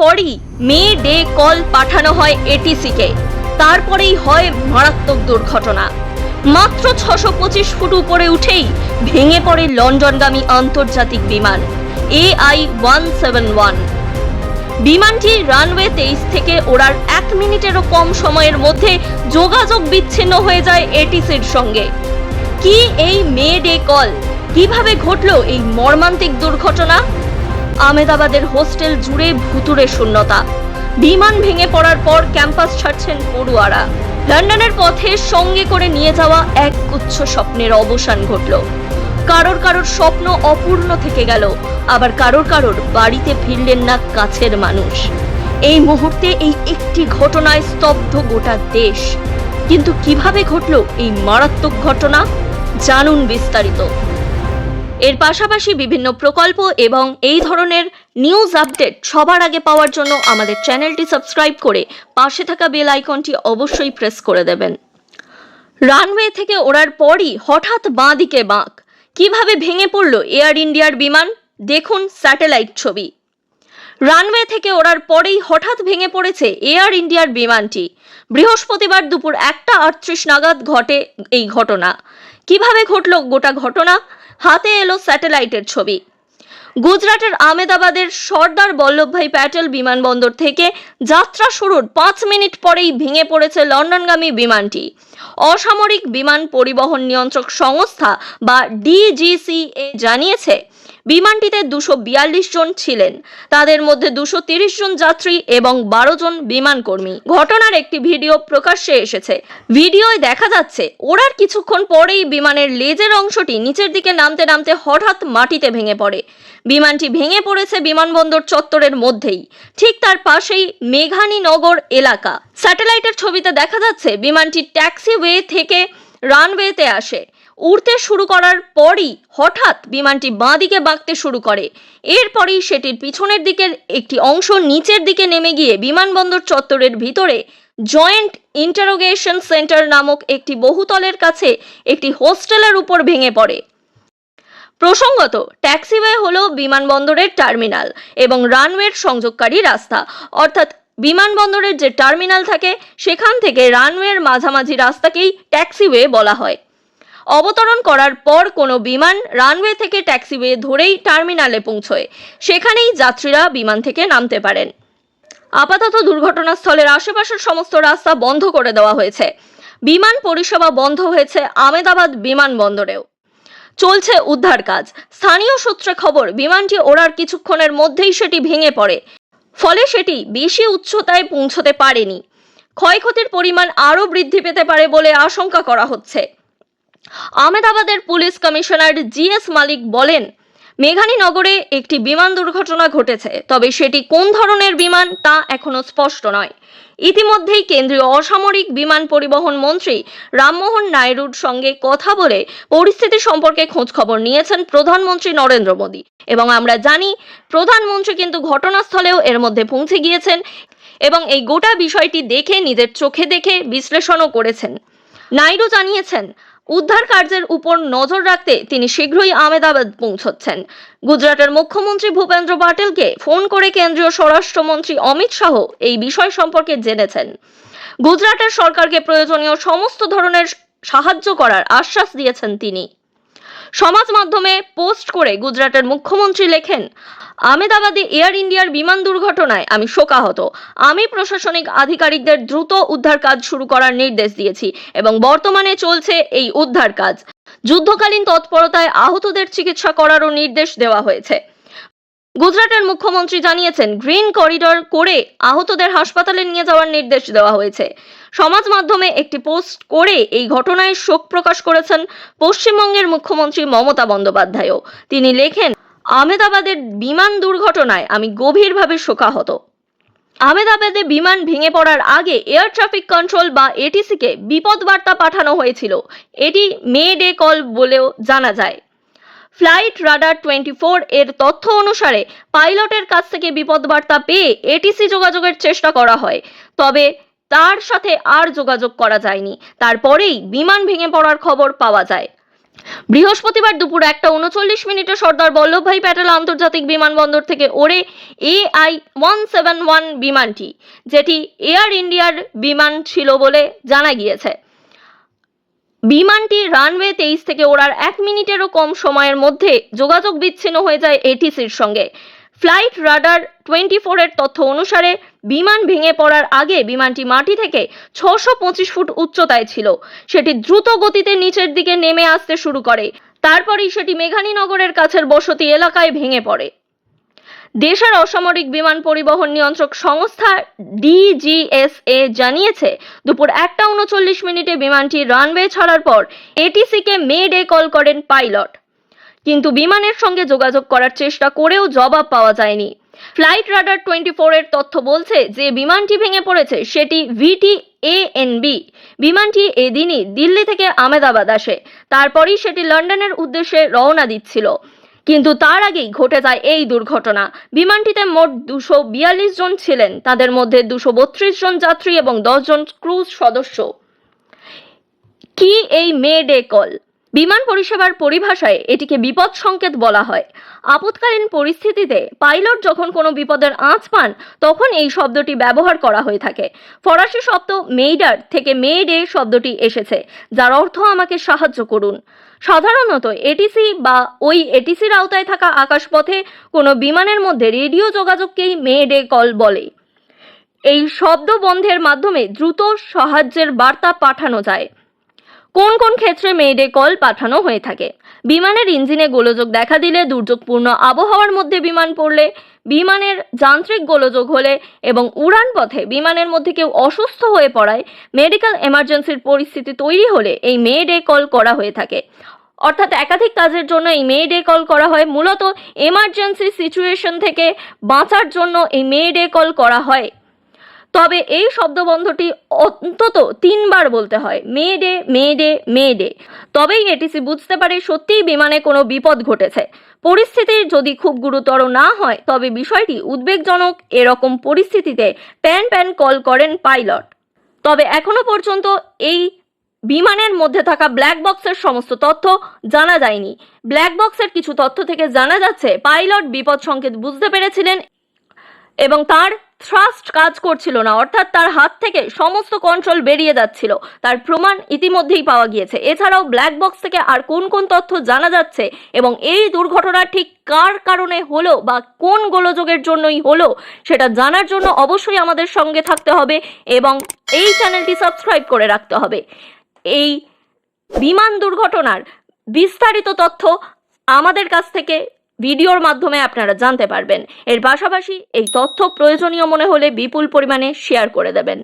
পরই May Day call পাঠানো হয় এটিসিকে। তারপরেই হয় মারাত্মক দুর্ঘটনা। মাত্র ছশো পঁচিশ ফুট উপরে উঠেই ভেঙে পড়ে লন্ডনগামী আন্তর্জাতিক বিমান, এআই ওয়ান সেভেন ওয়ান। বিমানটি রানওয়ে তেইশ থেকে ওড়ার এক মিনিটেরও কম সময়ের মধ্যে যোগাযোগ বিচ্ছিন্ন হয়ে যায় এটিসির সঙ্গে। কি এই মে ডে কল? কীভাবে ঘটলো এই মর্মান্তিক দুর্ঘটনা? আমেদাবাদের হোস্টেল জুড়ে ভুতুরে শূন্যতা। বিমান ভেঙে পড়ার পর ক্যাম্পাস ছাড়ছেন পড়ুয়ারা। লন্ডনের পথে সঙ্গে করে নিয়ে যাওয়া এক গুচ্ছ স্বপ্নের অবসান ঘটল। কারোর কারোর স্বপ্ন অপূর্ণ থেকে গেল, আবার কারোর কারোর বাড়িতে ফিরলেন না কাছের মানুষ। এই মুহূর্তে এই একটি ঘটনায় স্তব্ধ গোটা দেশ। কিন্তু কীভাবে ঘটলো এই মারাত্মক ঘটনা? জানুন বিস্তারিত। এর পাশাপাশি বিভিন্ন প্রকল্প এবং এই ধরনের নিউজ আপডেট সবার আগে পাওয়ার জন্য আমাদের চ্যানেলটি সাবস্ক্রাইব করে পাশে থাকা বেল আইকনটি অবশ্যই প্রেস করে দেবেন। রানওয়ে থেকে ওড়ার পরই হঠাৎ বাঁ দিকে বাঁক। কীভাবে ভেঙে পড়ল এয়ার ইন্ডিয়ার বিমান? দেখুন স্যাটেলাইট ছবি। রানওয়ে থেকে ওড়ার পরেই হঠাৎ ভেঙে পড়েছে এয়ার ইন্ডিয়ার বিমানটি। বৃহস্পতিবার দুপুর একটা আটত্রিশ নাগাদ ঘটে এই ঘটনা। কীভাবে ঘটল গোটা ঘটনা? হাতে এলো স্যাটেলাইটের ছবি। গুজরাটের আমেদাবাদের সর্দার বল্লভভাই প্যাটেল বিমানবন্দর থেকে যাত্রা শুরুর পাঁচ মিনিট পরেই ভেঙে পড়েছে লন্ডনগামী বিমানটি। অসামরিক বিমান পরিবহন নিয়ন্ত্রক সংস্থা বা ডিজিসিএ জানিয়েছে বিমানটিতে দুশো বিয়াল্লিশ জন ছিলেন। তাদের মধ্যে দুশো জন যাত্রী এবং বারো জন বিমান কর্মী ঘটনার একটি ভিডিও প্রকাশ্যে এসেছে। ভিডিওয় দেখা যাচ্ছে, ওড়ার কিছুক্ষণ পরেই বিমানের লেজের অংশটি নিচের দিকে নামতে নামতে হঠাৎ মাটিতে ভেঙে পড়ে। বিমানটি ভেঙে পড়েছে বিমানবন্দর চত্বরের মধ্যেই। ঠিক তার পাশেই মেঘানীনগর এলাকা। স্যাটেলাইটের ছবিতে দেখা যাচ্ছে, বিমানটি ট্যাক্সিওয়ে থেকে রানওয়েতে আসে। উড়তে শুরু করার পরই হঠাৎ বিমানটি বাঁদিকে বাঁকতে শুরু করে। এরপরই সেটির পিছনের দিকের একটি অংশ নিচের দিকে নেমে গিয়ে বিমানবন্দর চত্বরের ভিতরে জয়েন্ট ইন্টারোগেশন সেন্টার নামক একটি বহুতলের কাছে একটি হোস্টেলের উপর ভেঙে পড়ে। প্রসঙ্গত, ট্যাক্সিওয়ে হলো বিমানবন্দরের টার্মিনাল এবং রানওয়ের সংযোগকারী রাস্তা। অর্থাৎ বিমানবন্দরের যে টার্মিনাল থাকে, সেখান থেকে রানওয়ের মাঝামাঝি রাস্তাকেই ট্যাক্সিওয়ে বলা হয়। অবতরণ করার পর কোনো বিমান রানওয়ে থেকে ট্যাক্সিওয়ে ধরেই টার্মিনালে পৌঁছয়। সেখানেই যাত্রীরা বিমান থেকে নামতে পারেন। আপাতত দুর্ঘটনাস্থলের আশেপাশের সমস্ত রাস্তা বন্ধ করে দেওয়া হয়েছে। বিমান পরিষেবা বন্ধ হয়েছে আমেদাবাদ বিমানবন্দরেও চলছে উদ্ধার কাজ। স্থানীয় সূত্রে খবর, বিমানটি ওড়ার কিছুক্ষণের মধ্যেই সেটি ভেঙে পড়ে। ফলে সেটি বেশি উচ্চতায় পৌঁছতে পারেনি। ক্ষয়ক্ষতির পরিমাণ আরও বৃদ্ধি পেতে পারে বলে আশঙ্কা করা হচ্ছে। আহমেদাবাদের পুলিশ কমিশনার জিএস মালিক বলেন মেঘানীনগরে একটি বিমান দুর্ঘটনা ঘটেছে, তবে সেটি কোন ধরনের বিমান তা এখনও স্পষ্ট নয়। ইতিমধ্যেই কেন্দ্রীয় অসামরিক বিমান পরিবহন মন্ত্রী রামমোহন নাইডুর সঙ্গে কথা বলে পরিস্থিতি সম্পর্কে খোঁজ খবর নিয়েছেন প্রধানমন্ত্রী নরেন্দ্র মোদী। এবং আমরা জানি, প্রধানমন্ত্রী কিন্তু ঘটনাস্থলেও এর মধ্যে পৌঁছে গিয়েছেন এবং এই গোটা বিষয়টি দেখে, নিজের চোখে দেখে বিশ্লেষণও করেছেন। নাইডু জানিয়েছেন উদ্ধার কার্যের উপর নজর রাখতে তিনি শীঘ্রই আমেদাবাদ পৌঁছচ্ছেন। গুজরাটের মুখ্যমন্ত্রী ভূপেন্দ্র পাটেলকে ফোন করে কেন্দ্রীয় স্বরাষ্ট্রমন্ত্রী অমিত শাহ এই বিষয় সম্পর্কে জেনেছেন। গুজরাটের সরকারকে প্রয়োজনীয় সমস্ত ধরনের সাহায্য করার আশ্বাস দিয়েছেন তিনি। সমাজ মাধ্যমে পোস্ট করে গুজরাটের মুখ্যমন্ত্রী লেখেন, আমেদাবাদে এয়ার ইন্ডিয়ার বিমান দুর্ঘটনায় আমি শোকাহত। আমি প্রশাসনিক আধিকারিকদের দ্রুত উদ্ধার কাজ শুরু করার নির্দেশ দিয়েছি এবং বর্তমানে চলছে এই উদ্ধার কাজ। যুদ্ধকালীন তৎপরতায় আহতদের চিকিৎসা করারও নির্দেশ দেওয়া হয়েছে। গুজরাটের মুখ্যমন্ত্রী জানিয়েছেন, গ্রিন করিডর করে আহতদের হাসপাতালে নিয়ে যাওয়ার নির্দেশ দেওয়া হয়েছে। সমাজ মাধ্যমে একটি পোস্ট করে এই ঘটনায় শোক প্রকাশ করেছেন পশ্চিমবঙ্গের মুখ্যমন্ত্রী মমতা বন্দ্যোপাধ্যায়ও। তিনি লেখেন, আহমেদাবাদের বিমান দুর্ঘটনায় আমি গভীরভাবে শোকাহত। আহমেদাবাদে বিমান ভেঙে পড়ার আগে এয়ার ট্রাফিক কন্ট্রোল বা এটিসিকে বিপদ বার্তা পাঠানো হয়েছিল। এটি মে ডে কল বলেও জানা যায়। ফ্লাইট রাডার টোয়েন্টি ফোর এর তথ্য অনুসারে পাইলটের কাছ থেকে বিপদ বার্তা পেয়ে এটিসি যোগাযোগের চেষ্টা করা হয়। তবে তার সাথে আর যোগাযোগ করা যায়নি। তারপরেই বিমান ভেঙে পড়ার খবর পাওয়া যায়। বৃহস্পতিবার দুপুর একটা উনচল্লিশ মিনিটে সর্দার বল্লভভাই প্যাটেল আন্তর্জাতিক বিমানবন্দর থেকে ওড়ে এআই ওয়ান সেভেন ওয়ান বিমানটি, যেটি এয়ার ইন্ডিয়ার বিমান ছিল বলে জানা গিয়েছে। বিমানটি রানওয়ে তেইশ থেকে ওড়ার এক মিনিটেরও কম সময়ের মধ্যে যোগাযোগ বিচ্ছিন্ন হয়ে যায় এটিসির সঙ্গে। ফ্লাইট রাডার টোয়েন্টি ফোরের তথ্য অনুসারে বিমান ভেঙে পড়ার আগে বিমানটি মাটি থেকে ছশো পঁচিশ ফুট উচ্চতায় ছিল। সেটি দ্রুত গতিতে নিচের দিকে নেমে আসতে শুরু করে। তারপরেই সেটি মেঘানীনগরের কাছের বসতি এলাকায় ভেঙে পড়ে। দেশের অসামরিক বিমান পরিবহন নিয়ন্ত্রক সংস্থা ডিজিএসএ জানিয়েছে, দুপুর একটা উনচল্লিশ মিনিটে বিমানটি রানওয়ে ছাড়ার পর এটিসিকে মে ডে কল করেন পাইলট। কিন্তু বিমানের সঙ্গে যোগাযোগ করার চেষ্টা করেও জবাব পাওয়া যায়নি। ফ্লাইট রাডার টোয়েন্টি এর তথ্য বলছে যে বিমানটি ভেঙে পড়েছে, সেটি ভিটি এএনবি বিমানটি এদিনই দিল্লি থেকে আমেদাবাদ আসে। তারপরই সেটি লন্ডনের উদ্দেশ্যে রওনা দিচ্ছিল। কিন্তু তার আগেই ঘটে যায় এই দুর্ঘটনা। বিমানটিতে মোট দুশো বিয়াল্লিশ জন ছিলেন, তাদের মধ্যে দুশো বত্রিশ জন যাত্রী এবং দশজন ক্রুজ সদস্য। কি এই মে ডে কল? বিমান পরিষেবার পরিভাষায় এটিকে বিপদ সংকেত বলা হয়। আপৎকালীন পরিস্থিতিতে পাইলট যখন কোনো বিপদের আঁচ পান, তখন এই শব্দটি ব্যবহার করা হয়ে থাকে। ফরাসি শব্দ মেইডার থেকে মে ডে শব্দটি এসেছে, যার অর্থ আমাকে সাহায্য করুন। সাধারণত এটিসি বা ওই এটিসির আওতায় থাকা আকাশপথে কোনো বিমানের মধ্যে রেডিও যোগাযোগকেই মে ডে কল বলে। এই শব্দ বন্ধের মাধ্যমে দ্রুত সাহায্যের বার্তা পাঠানো যায়। কোন কোন ক্ষেত্রে মেয়েডে কল পাঠানো হয়ে থাকে? বিমানের ইঞ্জিনে গোলযোগ দেখা দিলে দুর্যোগপূর্ণ আবহাওয়ার মধ্যে বিমান পড়লে, বিমানের যান্ত্রিক গোলযোগ হলে এবং উড়ান পথে বিমানের মধ্যে কেউ অসুস্থ হয়ে পড়ায়, মেডিকেল এমার্জেন্সির পরিস্থিতি তৈরি হলে এই মে ডে কল করা হয়ে থাকে। অর্থাৎ একাধিক কাজের জন্য এই মে ডে কল করা হয়। মূলত এমার্জেন্সি সিচুয়েশন থেকে বাঁচার জন্য এই মে ডে কল করা হয়। তবে এই শব্দবন্ধটি অন্তত তিনবার বলতে হয়, mayday mayday mayday. তবেই এটিসি বুঝতে পারে সত্যিই বিমানে কোনো বিপদ ঘটেছে। পরিস্থিতি যদি খুব গুরুতর না হয়, তবে বিষয়টি উদ্বেগজনক এরকম পরিস্থিতিতে প্যান প্যান কল করেন পাইলট। তবে এখনও পর্যন্ত এই বিমানের মধ্যে থাকা ব্ল্যাক বক্সের সমস্ত তথ্য জানা যায়নি। ব্ল্যাক বক্সের কিছু তথ্য থেকে জানা যাচ্ছে, পাইলট বিপদ সংকেত বুঝতে পেরেছিলেন এবং তার থ্রাস্ট কাজ করছিল না, অর্থাৎ তার হাত থেকে সমস্ত কন্ট্রোল বেরিয়ে যাচ্ছিল। তার প্রমাণ ইতিমধ্যেই পাওয়া গিয়েছে। এছাড়াও ব্ল্যাক বক্স থেকে আর কোন কোন তথ্য জানা যাচ্ছে এবং এই দুর্ঘটনা ঠিক কার কারণে হলো বা কোন গোলযোগের জন্যই হলো সেটা জানার জন্য অবশ্যই আমাদের সঙ্গে থাকতে হবে এবং এই চ্যানেলটি সাবস্ক্রাইব করে রাখতে হবে। এই বিমান দুর্ঘটনার বিস্তারিত তথ্য আমাদের কাছ থেকে ভিডিওর মাধ্যমে আপনারা জানতে পারবেন। এর পাশাপাশি এই তথ্য প্রয়োজনীয় মনে হলে বিপুল পরিমাণে শেয়ার করে দেবেন।